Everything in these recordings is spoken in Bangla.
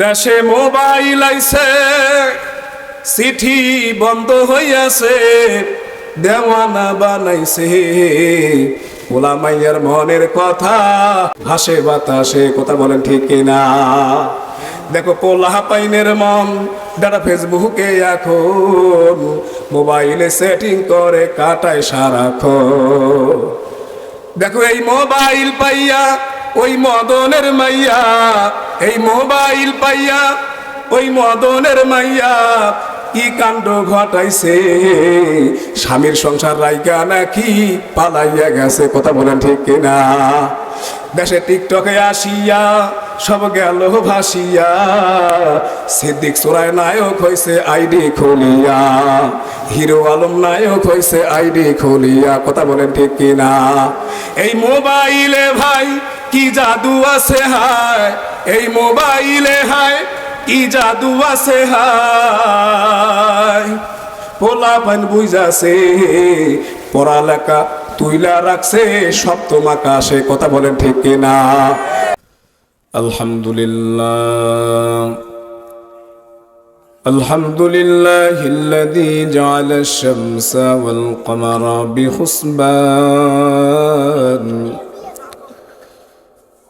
দেশে মোবাইল আইছে, চিঠি বন্ধ হইয়াছে, দেওয়ানা বানাইছে। ওলা মাইয়ার মনের কথা, হাসে বাতাসে, কথা বলেন ঠিক কিনা? দেখো পোলাহা পাইনের মন যারা ফেসবুকে এখন, মোবাইলে সেটিং করে, কাটায় সারাক্ষণ। দেখো, এই মোবাইল পাইয়া ওই মদনের মাইয়া, এই মোবাইল পাইয়া, ওই মদনের মাইয়া, কি কাণ্ড ঘটাইছে? স্বামীর সংসার রাইকা নাকি পালাইয়া গেছে, কথা বলেন ঠিক কিনা? দেশে টিকটকে আসিয়া, সব গেল ভাসিয়া, সিদ্দিক সোরায় নায়ক হইছে, আইডি খুলিয়া, হিরো আলম নায়ক হইছে, আইডি খুলিয়া, কথা বলেন ঠিক কিনা? এই মোবাইলে ভাই কি জাদু আছে হায় এই মোবাইলে হায় কি জাদু আছে হায় পোলা পান বুঝাছে পড়ালেখা তুইলা রাখছে সপ্তম আকাশে কথা বলেন ঠিক কিনা আলহামদুলিল্লাহ الحمد لله الذي جعل الشمس والقمر بحسبان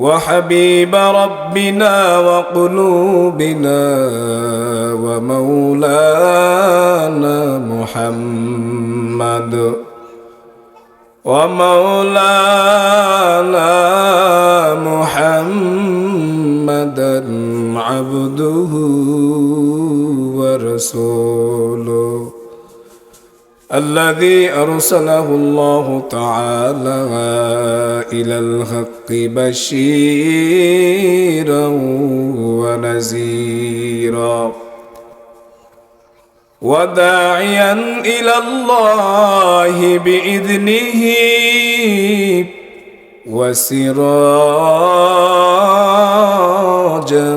وحبيب ربنا وقلوبنا ومولانا محمد. ومولانا محمدا عبده ورسوله. الذي أرسله الله تعالى إلى الحق بشيرا ونذيرا وداعيا إلى الله بإذنه وسراجا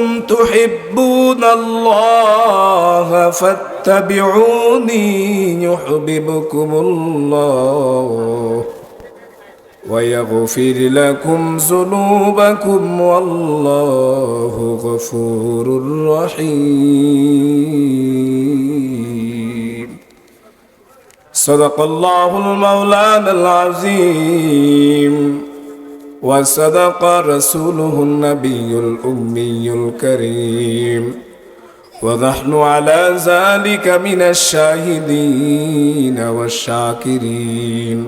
كنتم تحبون الله فاتبعوني يحببكم الله ويغفر لكم ذنوبكم والله غفور رحيم صدق الله المولانا العظيم وصدق رسوله النبي الأمي الكريم. ونحن على ذلك من الشاهدين والشاكرين.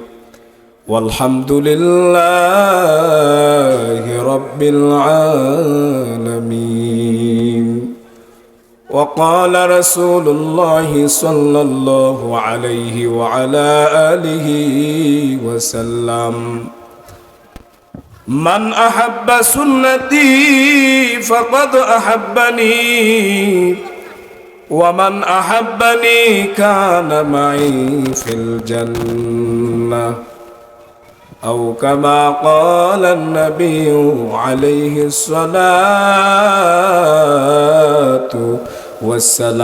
والحمد لله رب العالمين. وقال رسول الله صلى الله عليه وعلى آله وسلم من أحب سنتي فقد أحبني. ومن أحبني كان معي في الجنة. أو كما قال النبي عليه الصلاة والسلام.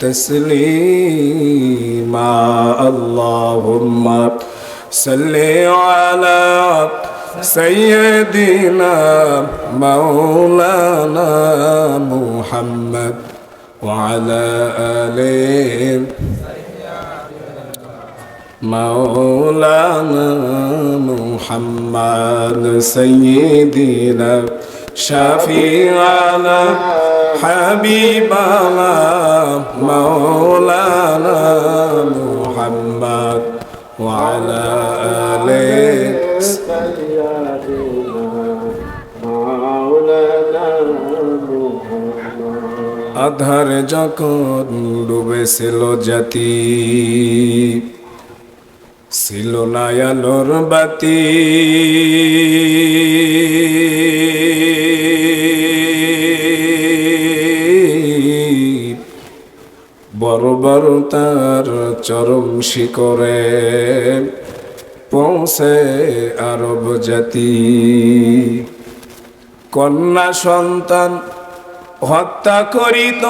تسليما. اللهم صل على سيدنا مولانا محمد وعلى آله مولانا محمد سيدنا شفيعنا. حبيبنا مولانا محمد وعلى آله আধার যখন ডুবেছিল জাতি ছিল না আলোর বাতি বড় বড় তার চরম শিকরে পৌঁছে আরব জাতি। কন্যা সন্তান হত্যা করিত।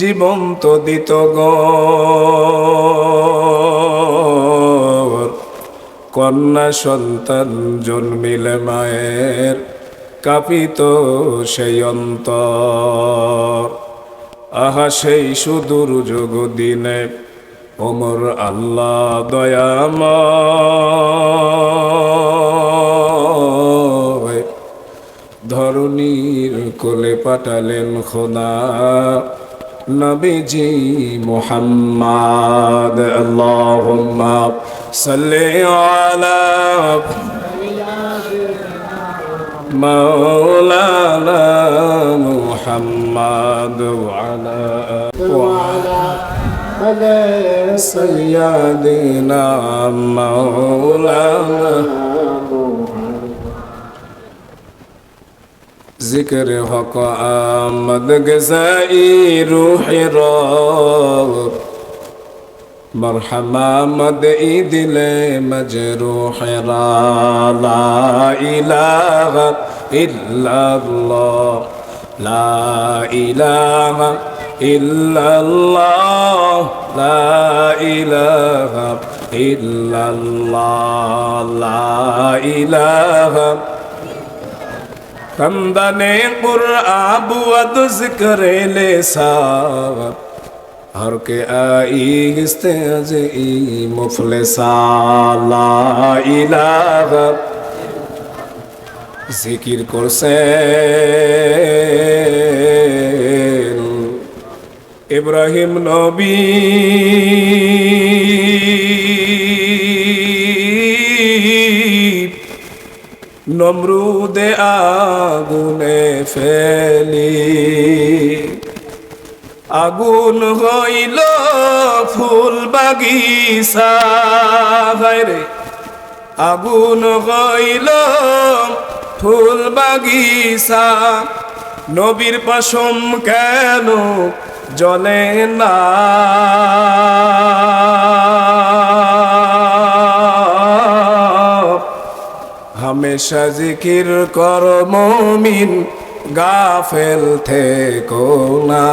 জীবন্ত দিত কন্যা সন্তান জন্মিলে মায়ের কাপিত সেই অন্তর। আহা সেই সুদূর যোগ দিনে ওমর আল্লাহ দয়াময়। ধরণীর কোলে পাঠালেন খোদা নবীজি মোহাম্মদ। আল্লাহুম্মা সাল্লি আলা مولانا محمد وعلى وعلى سيدنا مولانا. ذکر حق آمد گزائی روح رب مرحبا مد دل مجروح را لا إله إلا الله. لا إله إلا الله. لا إله إلا الله. لا إله. کندنے قرآب ود ذکر لسان আর কে আইগিস্তে আজে ই মুফলে সালা ইলা জিকির করছে ইব্রাহিম নবী নমরুদে আগুনে ফেলি আগুন হইল ফুল বাগিচা। রে। আগুন হইল ফুল বাগিচা। নবীর পশম কেন জলে না? হামেশা জিকির কর মমিন। গাফেল থেকো না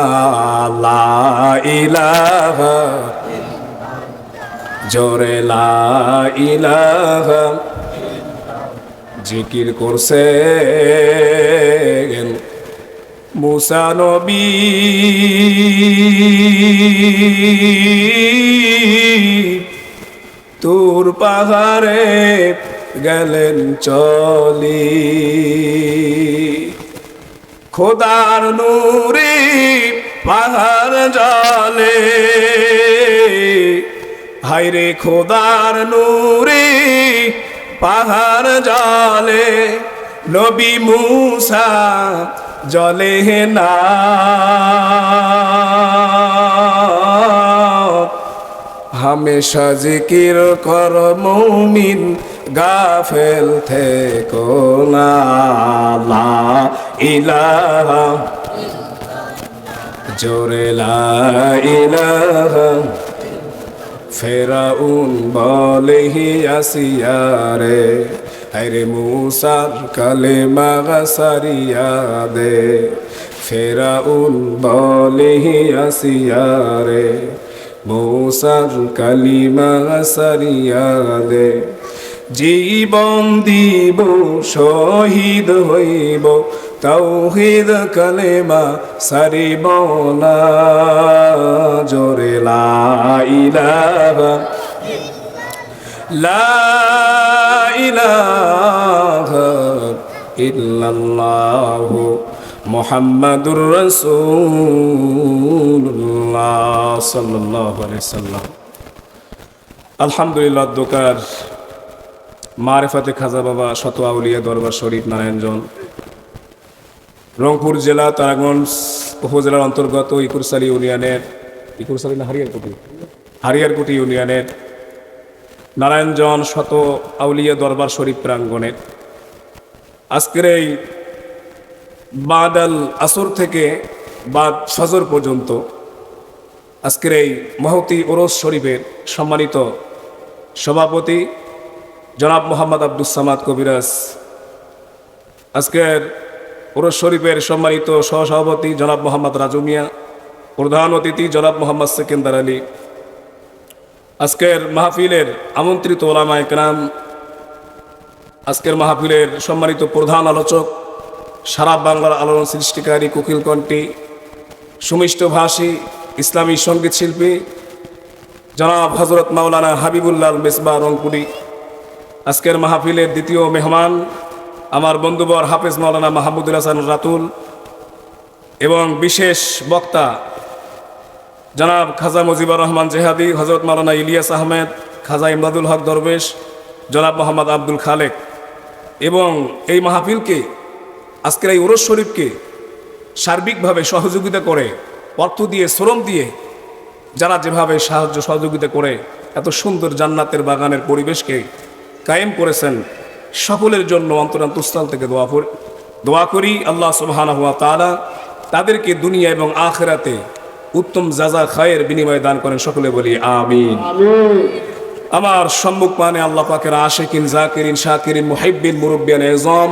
লা জোরে লা জিকির করছে মুসা নবী। তোর পাহাড়ে গেলেন চলি। খোদার নূরে পাহাড় জলে। হাইরে খোদার নূরে পাহাড় জলে। নবী মূসা জলে না। হামেশা জিকির কর মৌমিন, গাফেল থেকো না ইলাহা জোরে লা ইলাহা ফেরাউন বলে আসিয়ারে আরে মুসার কালে মাগা সারিয়া দে। ফেরাউন বলে আসিয়ারে মুসার কালিমা সারিয়া দে জীবন দিব, শহীদ হইব, তৌহিদ কালেমা সারিব না, জোরে লাইলাহা লা ইলাহা ইল্লাল্লাহু মুহাম্মাদুর আলাইহি সাল্লাম। আলহামদুলিল্লাহ, দোকার মারেফাতে খাজা বাবা শত আউলিয়া দরবার শরীফ নারায়ণজন রংপুর জেলা তারাগঞ্জ উপজেলার অন্তর্গত ইকুরসালি ইউনিয়নের ইকুরসালি না হারিয়ারকুটি? হারিয়ারকুটি ইউনিয়নের নারায়ণজন শত আউলিয়া দরবার শরীফ প্রাঙ্গণের আজকের এই বাদাল আসর থেকে বাদ ফজর পর্যন্ত আজকের এই মহতি ওরস শরীফের সম্মানিত সভাপতি জনাব মোহাম্মদ আব্দুল সামাদ কবিরাজ। আজকের ওরস শরীফের সম্মানিত সহসভাপতি জনাব মোহাম্মদ রাজু মিয়া, প্রধান অতিথি জনাব মোহাম্মদ সেকেন্দার আলী। আজকের মাহফিলের আমন্ত্রিত ওলামা একরাম আজকের মাহফিলের সম্মানিত প্রধান আলোচক সারা বাংলার আলোড়ন সৃষ্টিকারী কোকিল কণ্ঠী সুমিষ্ট ভাষী ইসলামী সংগীত শিল্পী জনাব হজরত মাওলানা হাবিবুল্লাহ মেসবা রংপুরি। আজকের মাহফিলের দ্বিতীয় মেহমান আমার বন্ধুবর হাফেজ মাওলানা মাহমুদুল হাসান রাতুল এবং বিশেষ বক্তা জনাব খাজা মুজিবুর রহমান জেহাদি, হজরত মাওলানা ইলিয়াস আহমেদ, খাজা ইমদাদুল হক দরবেশ, জনাব মোহাম্মদ আব্দুল খালেক। এবং এই মাহফিলকে আজকের এই ওরস শরীফকে সার্বিকভাবে সহযোগিতা করে অর্থ দিয়ে শ্রম দিয়ে যারা যেভাবে সাহায্য সহযোগিতা করে এত সুন্দর জান্নাতের বাগানের পরিবেশকে কায়েম করেছেন সকলের জন্য অন্তরান্তস্থল থেকে দোয়া করি। দোয়া করি আল্লাহ সুবহানাহু হুয়া তাআলা তাদেরকে দুনিয়া এবং আখেরাতে উত্তম জাজা খায়ের বিনিময়ে দান করেন সকলে বলি আমিন। আমার সম্মুখ মানে আল্লাহ পাকের আশেকিন জাকিরিন শাকিরিন মুহিব্বিন মুরব্বিয়ান এজম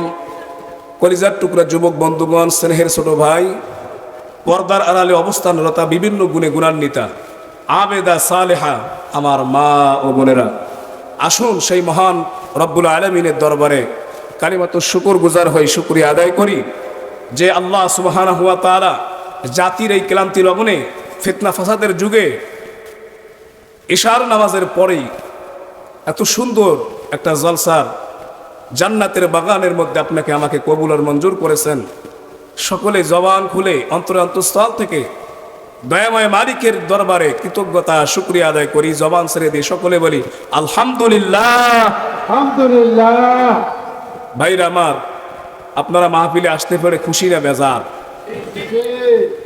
কলিজার টুকরা যুবক বন্ধুগণ, স্নেহের ছোট ভাই, পর্দার আড়ালে অবস্থানরতা বিভিন্ন গুণে গুণান্বিতা। আবেদা সালেহা, আমার মা ও বোনেরা। আসুন সেই মহান রব্বুল আলমিনের দরবারে কালিমাত শুকুর গুজার হয়ে শুক্রিয়া আদায় করি যে আল্লাহ সুবহানা হুয়া তারা জাতির এই ক্লান্তি লবণে ফিতনা ফাসাদের যুগে ইশার নামাজের পরেই এত সুন্দর একটা জলসার জান্নাতের বাগানের মধ্যে আপনাকে আমাকে কবুল আর মঞ্জুর করেছেন। সকলে জবান খুলে অন্তর অন্তঃস্থল থেকে দয়াময় মালিকের দরবারে কৃতজ্ঞতা শুক্রিয়া আদায় করি জবান ছেড়ে দিয়ে সকলে বলি আলহামদুলিল্লাহ। আলহামদুলিল্লাহ। ভাইরা আমার আপনারা মাহফিলে আসতে পেরে খুশি না বেজার?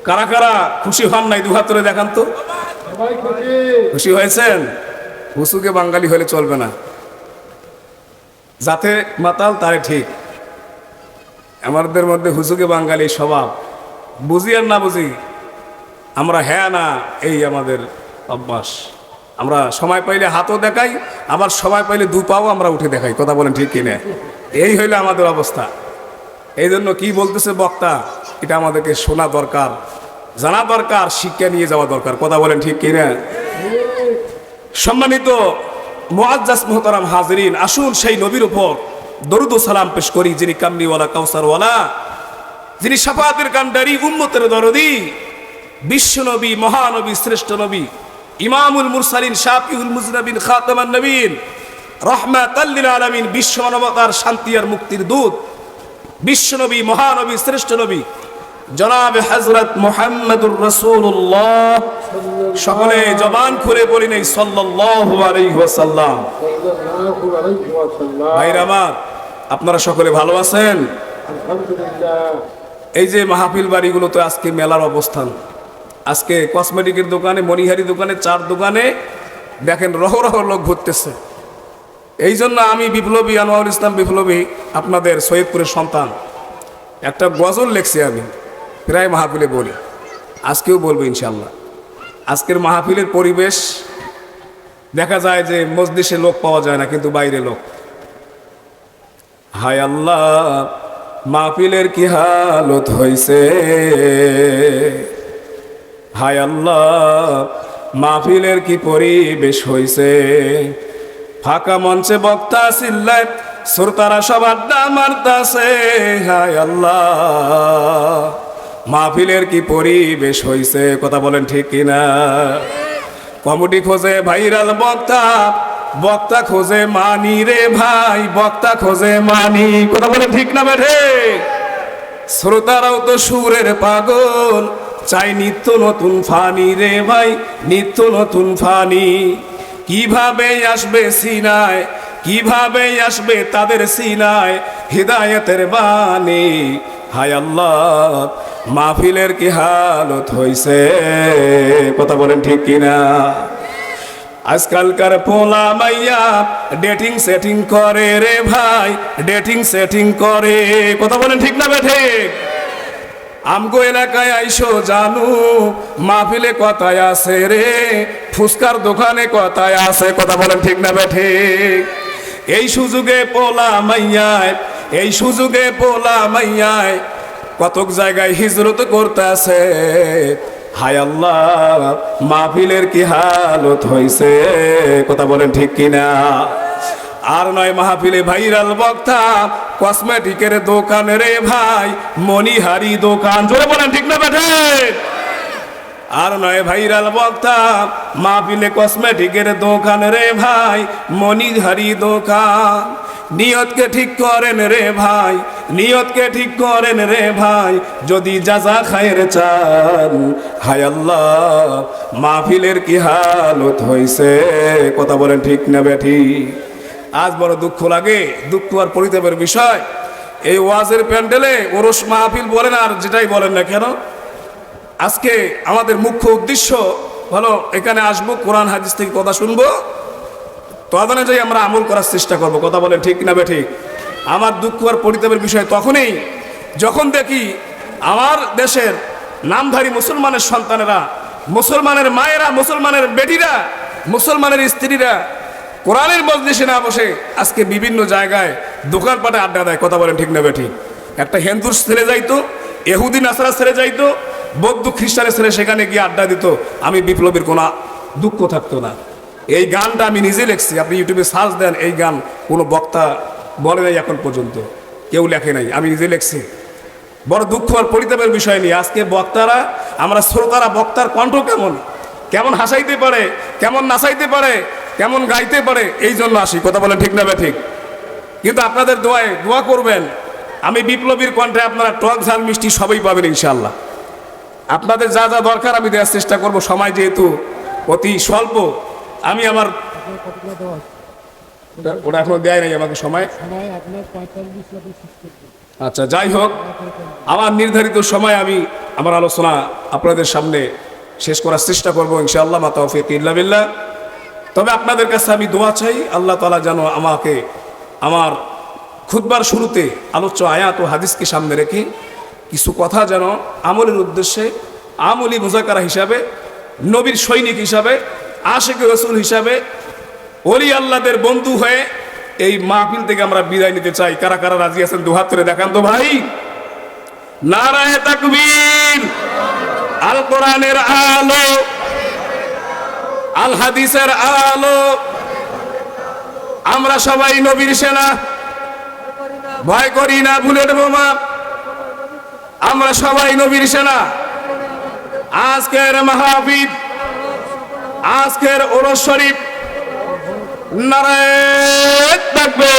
কারা কারা খুশি হন নাই? দুহাত দেখান তো। খুশি। খুশি হয়েছেন? হুসুকে বাঙালি হলে চলবে না। যাতে মাতাল তারে ঠিক। আমাদের মধ্যে হুজুকে বাঙালি স্বভাব। বুঝি আর না বুঝি, আমরা হ্যাঁ না, এই আমাদের অভ্যাস। আমরা সময় পাইলে হাতও দেখাই, আবার সময় পাইলে দু পাও আমরা উঠে দেখাই, কথা বলেন ঠিক কিনা? এই হইলে আমাদের অবস্থা। এই জন্য কি বলতেছে বক্তা, এটা আমাদেরকে শোনা দরকার, জানা দরকার, শিক্ষা নিয়ে যাওয়া দরকার, কথা বলেন ঠিক কিনা? সম্মানিত মুআজ্জাজ মোহতারাম হাজরিন, আসুন সেই নবীর উপর দরুদ সালাম পেশ করি, যিনি কামনিওয়ালা কাউসারওয়ালা, যিনি সাফাতের কান্ডারি উম্মতের দরদি বিশ্বনবী মহানবী, শ্রেষ্ঠ নবী, ইমামুল মুরসালিন, শাফিউল মুজনাবিন, খাতামান নবীন রহমাতাল্লিল আলামিন, বিশ্ব মানবতার শান্তি আর মুক্তির দূত বিশ্বনবী মহানবী, শ্রেষ্ঠ নবী জনাব হজরত মোহাম্মদুর রসুল্লাহ সকলে জবান খুলে বলি নেই সাল্লাল্লাহু আলাইহি ওয়াসাল্লাম। সাল্লাল্লাহু আলাইহি ওয়াসাল্লাম ভাইরা আপনারা সকলে ভালো আছেন? এই যে মাহফিল বাড়িগুলোতে আজকে মেলার অবস্থান। আজকে কসমেটিকের দোকানে মণিহারি দোকানে চার দোকানে দেখেন রহ রহ লোক ঘুরতেছে। এই জন্য আমি বিপ্লবী আনোয়ার ইসলাম বিপ্লবী আপনাদের সৈয়দপুরের সন্তান। একটা গজল লেখছি আমি। প্রায় মাহফিলে বলি। আজকেও বলব ইনশাল্লাহ আজকের মাহফিলের পরিবেশ, দেখা যায় যে মসজিদে লোক পাওয়া যায় না, কিন্তু বাইরে লোক। হায় আল্লাহ, মাহফিলের কি হালত হইছে? হায় আল্লাহ, মাহফিলের কি পরিবেশ হইছে? ফাঁকা মঞ্চে বক্তা চিল্লায় শ্রোতারা সব আড্ডা মারতাছে হায় আল্লাহ। মাহফিলের কি পরিবেশ হইছে? কথা বলেন ঠিক কিনা? কমিটি খোঁজে ভাইরাল বক্তা বক্তা খোঁজে মানি রে ভাই, বক্তা খোঁজে মানি। কথা বলেন ঠিক না বেঠে? শ্রোতারাও তো সুরের পাগল, চাই নিত্য নতুন ফানি রে ভাই, নিত্য নতুন ফানি। কীভাবে আসবে সিনায়, কীভাবে আসবে তাদের সিনায়, হৃদায়তের বাণী? হায় আল্লাহ মাহফিলের কি হালত হইছে? কথা বলেন ঠিক কিনা? আজকালকার পোলা মাইয়া ডেটিং সেটিং করে রে ভাই ডেটিং সেটিং করে। কথা বলেন ঠিক না বেঠে? আমগো এলাকায় আইসো জানু, মাহফিলে কথায় আছে রে ফুসকার দোকানে কথায় আছে, কথা বলেন ঠিক না বেঠে? এই সুযোগে পোলা মাইয়ায়, এই সুযোগে পোলা মাইয়ায় কতক জায়গায় হিজরত করতে আছে। হায় আল্লাহ, মাহফিলের কি হালত হইছে? কথা বলেন ঠিক কিনা? আর নয় মাহফিলে ভাইরাল বক্তা, কসমেটিকের দোকান রে ভাই মনিহারি দোকান। জোরে বলেন ঠিক না বেঠে আর নয় ভাইরাল বক্তা, মাহফিলে কসমেটিকের দোকান রে ভাই মনিহারি দোকান। নিয়তকে ঠিক করেন রে ভাই, নিয়তকে ঠিক করেন রে ভাই, যদি যাজা খায়ের চান। হায় আল্লাহ, মাহফিলের কি হালত হইছে? কথা বলেন ঠিক না বেঠি? আজ বড় দুঃখ লাগে, দুঃখ আর পরিতাপের বিষয়। এই ওয়াজের প্যান্ডেলে ওরস মাহফিল বলেন আর যেটাই বলেন না কেন? আজকে আমাদের মুখ্য উদ্দেশ্য হলো এখানে আসব, কোরআন হাদিস থেকে কথা শুনব। তদনে যাই আমরা আমল করার চেষ্টা করব। কথা বলেন ঠিক না বে ঠিক আমার দুঃখ আর পরিতাপের বিষয় তখনই যখন দেখি আমার দেশের নামধারী মুসলমানের সন্তানেরা, মুসলমানের মায়েরা, মুসলমানের বেটিরা, মুসলমানের স্ত্রীরা কোরআনের মজলিসে না বসে আজকে বিভিন্ন জায়গায় দোকানপাটে আড্ডা দেয়। কথা বলেন ঠিক না বে ঠিক একটা হিন্দুর ছেলে যাইতো এহুদি নাসারা ছেড়ে যাইতো, বৌদ্ধ খ্রিস্টানের ছেলে সেখানে গিয়ে আড্ডা দিত। আমি বিপ্লবীর কোনো দুঃখ থাকতো না। এই গানটা আমি নিজে লিখছি। আপনি ইউটিউবে সার্চ দেন, এই গান কোনো বক্তা বলে নাই এখন পর্যন্ত। কেউ লেখে নাই, আমি নিজে লিখছি। বড় দুঃখ আর পরিতাপের বিষয় নিয়ে আজকে বক্তারা, আমরা শ্রোতারা, বক্তার কণ্ঠ কেমন? কেমন হাসাইতে পারে? কেমন নাচাইতে পারে? কেমন গাইতে পারে? এই জন্য আসি। কথা বলেন ঠিক না ঠিক কিন্তু আপনাদের দোয়ায় দোয়া করবেন, আমি বিপ্লবীর কণ্ঠে আপনারা টক ঝাল মিষ্টি সবই পাবেন ইনশাল্লাহ আপনাদের যা যা দরকার আমি দেওয়ার চেষ্টা করব। সময় যেহেতু অতি স্বল্প আমি আমার ওটা এখনও দেয় নাই আমাকে সময়। আচ্ছা যাই হোক, আমার নির্ধারিত সময় আমি আমার আলোচনা আপনাদের সামনে শেষ করার চেষ্টা করব, ইনশাআল্লাহ মাতা তৌফিক ইল্লা বিল্লাহ। তবে আপনাদের কাছে আমি দোয়া চাই, আল্লাহ তালা যেন আমাকে আমার খুদবার শুরুতে আলোচ্য আয়াত ও হাদিসকে সামনে রেখে কিছু কথা যেন আমলের উদ্দেশ্যে আমলি মুজাকারা হিসাবে, নবীর সৈনিক হিসাবে আশেক রসুল হিসাবে অলি আল্লাদের বন্ধু হয়ে এই মাহফিল থেকে আমরা বিদায় নিতে চাই। কারা কারা রাজি আছেন দুহাত করে দেখান তো ভাই। নারায় তাকবীর আল কোরআনের আলো আল হাদিসের আলো। আমরা সবাই নবীর সেনা। ভয় করি না বুলেট বোমা আমরা সবাই নবীর সেনা। আজকের মাহফিল আজকের ওরস শরীফ নারায়ণ থাকবে।